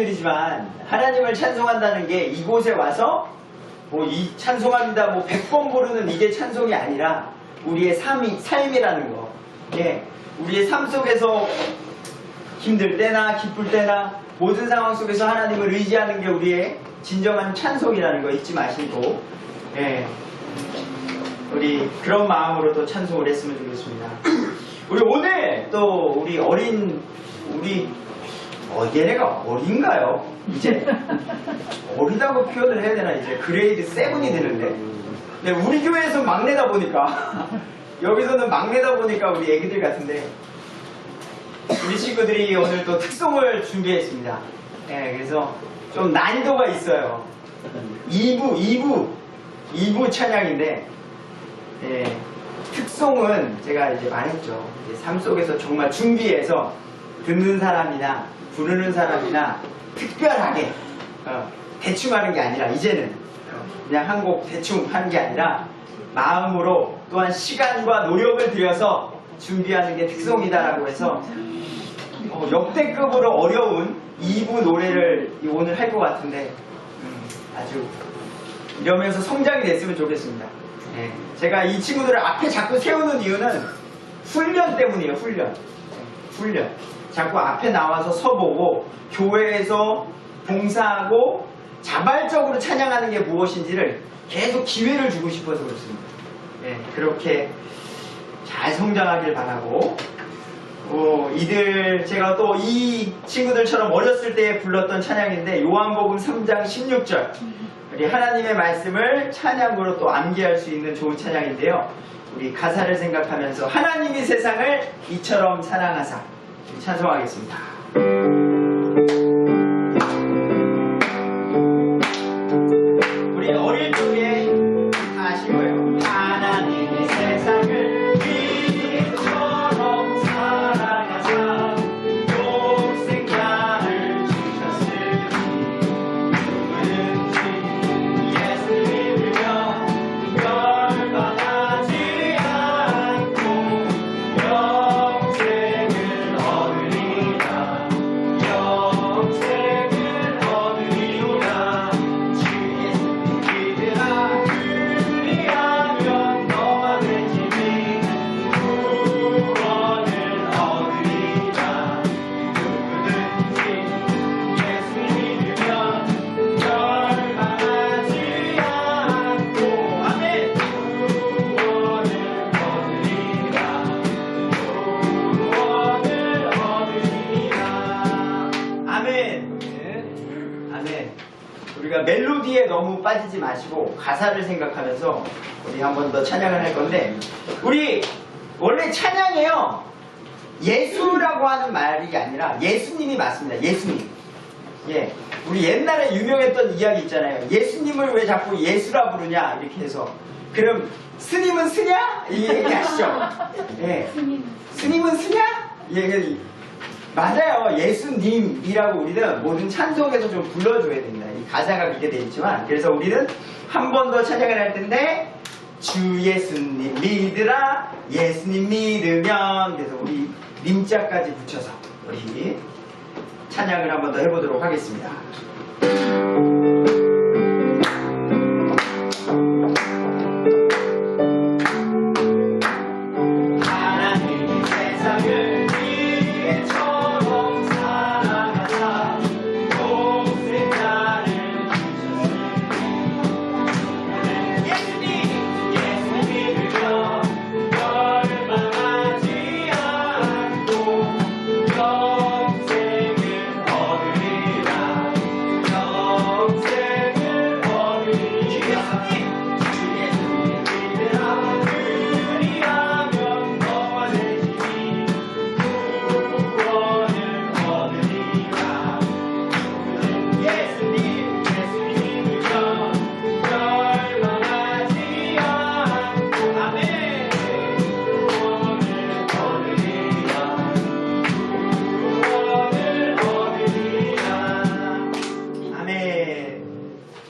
말씀드리지만 하나님을 찬송한다는 게 이곳에 와서 뭐 이 찬송합니다 뭐 100번 부르는 이게 찬송이 아니라 우리의 삶이, 삶이라는 거. 예. 우리의 삶 속에서 힘들 때나 기쁠 때나 모든 상황 속에서 하나님을 의지하는 게 우리의 진정한 찬송이라는 거 잊지 마시고 예. 우리 그런 마음으로 또 찬송을 했으면 좋겠습니다. 우리 오늘 또 우리 어린 우리 어, 얘네가 어린가요? 이제 어리다고 표현을 해야 되나 이제 그레이드 7이 되는데 네, 우리 교회에서 막내다 보니까 여기서는 막내다 보니까 우리 애기들 같은데 우리 친구들이 오늘 또 특송을 준비했습니다. 예, 그래서 좀 난이도가 있어요. 2부, 2부, 2부 찬양인데, 예, 특송은 제가 이제 말했죠. 이제 삶 속에서 정말 준비해서 듣는 사람이나 부르는 사람이나 특별하게 어, 대충 하는 게 아니라 이제는 어, 그냥 한 곡 대충 하는 게 아니라 마음으로 또한 시간과 노력을 들여서 준비하는 게 특송이다라고 해서 어, 역대급으로 어려운 2부 노래를 오늘 할 것 같은데 음, 아주 이러면서 성장이 됐으면 좋겠습니다. 예, 제가 이 친구들을 앞에 자꾸 세우는 이유는 훈련 때문이에요. 훈련. 예, 훈련. 자꾸 앞에 나와서 서보고 교회에서 봉사하고 자발적으로 찬양하는 게 무엇인지를 계속 기회를 주고 싶어서 그렇습니다. 예, 그렇게 잘 성장하길 바라고 어, 이들 제가 또 이 친구들처럼 어렸을 때 불렀던 찬양인데 요한복음 3장 16절 우리 하나님의 말씀을 찬양으로 또 암기할 수 있는 좋은 찬양인데요. 우리 가사를 생각하면서 하나님이 세상을 이처럼 사랑하사 찬송하겠습니다. 너무 빠지지 마시고 가사를 생각하면서 우리 한 번 더 찬양을 할 건데 우리 원래 찬양이에요. 예수라고 하는 말이 아니라 예수님이 맞습니다. 예수님. 예, 우리 옛날에 유명했던 이야기 있잖아요. 예수님을 왜 자꾸 예수라 부르냐? 이렇게 해서. 그럼 스님은 스냐? 이 얘기 아시죠? 예, 스님은 스냐? 이 얘기 맞아요. 예수님이라고 우리는 모든 찬송에서 좀 불러줘야 됩니다. 이 가사가 그렇게 돼 있지만 그래서 우리는 한 번 더 찬양을 할 텐데 주 예수님 믿으라 예수님 믿으면 그래서 우리 님자까지 붙여서 우리 찬양을 한 번 더 해보도록 하겠습니다.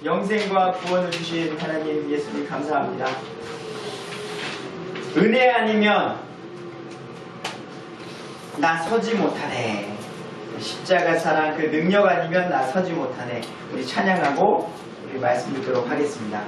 영생과 구원을 주신 하나님 예수님 감사합니다 은혜 아니면 나 서지 못하네 십자가 사랑 그 능력 아니면 나 서지 못하네. 우리 찬양하고 우리 말씀 듣도록 하겠습니다.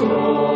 Lord.